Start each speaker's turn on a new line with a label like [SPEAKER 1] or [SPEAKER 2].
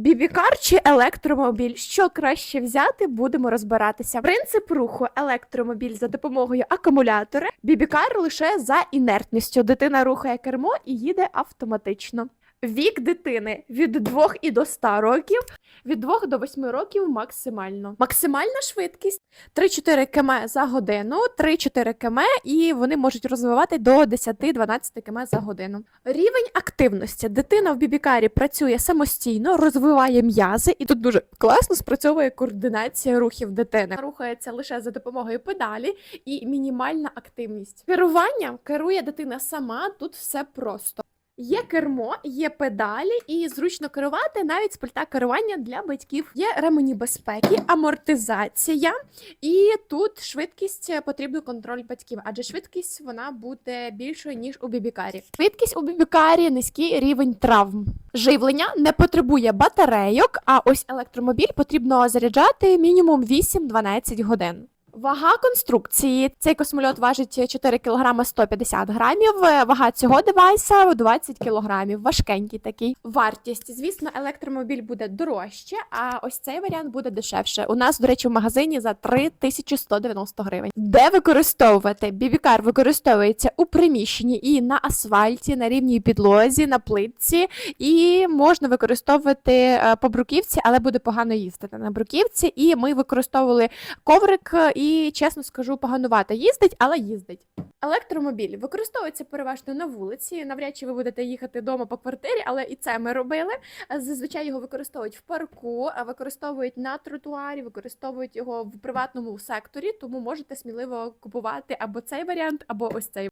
[SPEAKER 1] Бібікар чи електромобіль? Що краще взяти, будемо розбиратися. Принцип руху електромобіль за допомогою акумулятора, бібікар лише за інертністю. Дитина рухає кермо і їде автоматично. Вік дитини від 2 і до 100 років, від 2 до 8 років максимально. Максимальна швидкість 3-4 км за годину, 3-4 км, і вони можуть розвивати до 10-12 км за годину. Рівень активності. Дитина в бібікарі працює самостійно, розвиває м'язи, і тут дуже класно спрацьовує координація рухів дитини. Рухається лише за допомогою педалі і мінімальна активність. Керування керує дитина сама. Тут все просто. Є кермо, є педалі, і зручно керувати навіть з пульта керування для батьків. Є ремені безпеки, амортизація, і тут швидкість е, потрібен контроль батьків, адже швидкість вона буде більшою ніж у бібікарі. Швидкість у бібікарі низький рівень травм. Живлення не потребує батарейок, а ось електромобіль потрібно заряджати мінімум 8-12 годин. Вага конструкції. Цей космольот важить 4 кг 150 грамів. Вага цього девайса 20 кг. Важкенький такий. Вартість, звісно, електромобіль буде дорожче, а ось цей варіант буде дешевше. У нас, до речі, в магазині за 3190 гривень. Де використовувати? Бібікар використовується у приміщенні і на асфальті, на рівній підлозі, на плитці, і можна використовувати е, по бруківці, але буде погано їздити на бруківці. І ми використовували коврик, і чесно скажу, поганувата їздить, але їздить. Електромобіль використовується переважно на вулиці. Навряд чи ви будете їхати вдома по квартирі, але і це ми робили. Зазвичай його використовують в парку, а використовують на тротуарі, використовують його в приватному секторі, тому можете сміливо купувати або цей варіант, або ось цей.